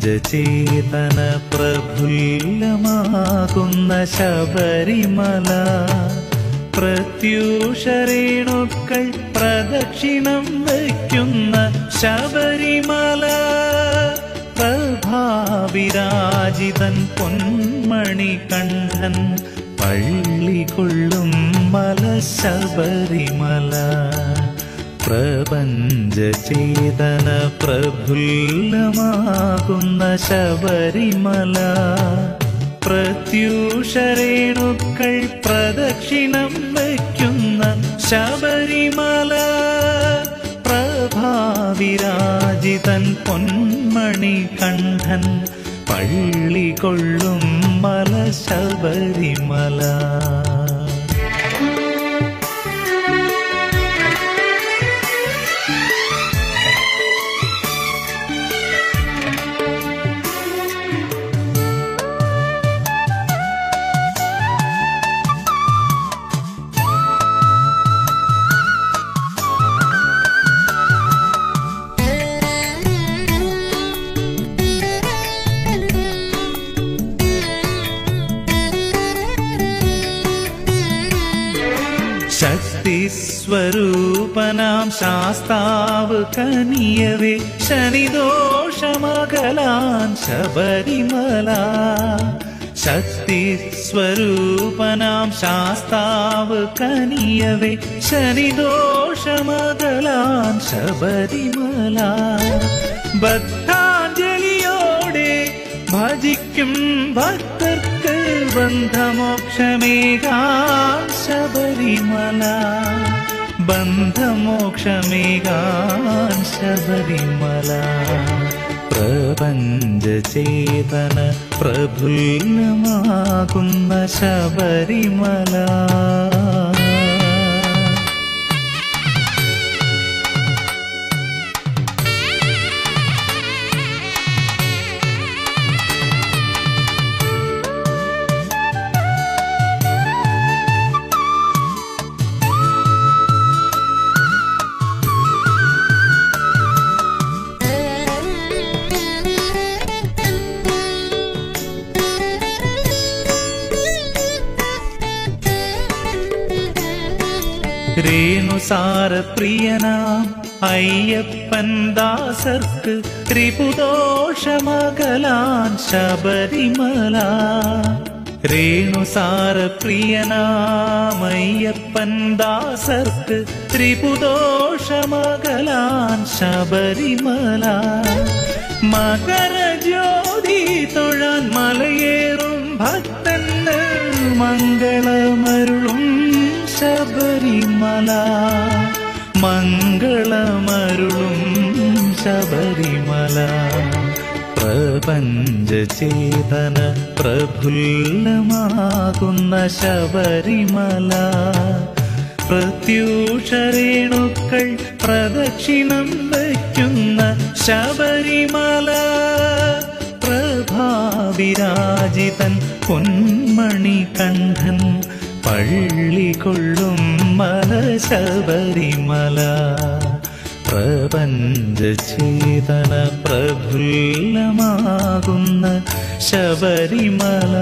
പഞ്ചചേതന പ്രഫുല്ലമാകുന്ന ശബരിമല. പ്രത്യൂഷരേണുക്കൾ പ്രദക്ഷിണം വയ്ക്കുന്ന ശബരിമല. പ്രഭാവിരാജിതൻ പൊന്മണി കണ്ഠൻ പള്ളി കൊള്ളും മല ശബരിമല. പ്രപഞ്ചചേതന പ്രഫുല്ലമാകുന്ന ശബരിമല. പ്രത്യൂഷരേണുക്കൾ പ്രദക്ഷിണം വയ്ക്കുന്ന ശബരിമല. പ്രഭാവിരാജിതൻ പൊന്മണി കണ്ഠൻ പള്ളി കൊള്ളും മല ശബരിമല. ശക്തിസ്വരൂപനാം ശാസ്താവ് കനിയവേ ശനിദോഷമകലാൻ ശബരിമല. ശക്തിസ്വരൂപനാം ശാസ്താവ് കനിയവേ ശനിദോഷമകലാൻ ശബരിമല. ബദ്ധാഞ്ജലിയോടെ ഭജിക്കും ഭക്തർക്ക് ബന്ധമോക്ഷമേകാൻ ശബരിമല ബന്ധമോക്ഷമേകാൻ ശബരിമല പ്രപഞ്ചചേതന പ്രഫുല്ലമാകുന്ന ശബരിമല. रेनुसार प्रियनाय अप्पन्दासर्क त्रिभु दोष मल शबरिमला रेणुसार प्रियनाम अय्यप्पदासर्क शबरिमला मकर മംഗളമരുളും ശബരിമല. പ്രപഞ്ചചേതന പ്രഫുല്ലമാകുന്ന ശബരിമല. പ്രത്യൂഷരേണുക്കൾ പ്രദക്ഷിണം വയ്ക്കുന്ന ശബരിമല. പ്രഭാവിരാജിതൻ പൊന്മണി കണ്ഠൻ പള്ളി കൊള്ളും മല ശബരിമല പ്രപഞ്ചചേതന പ്രഫുല്ലമാകുന്ന ശബരിമല.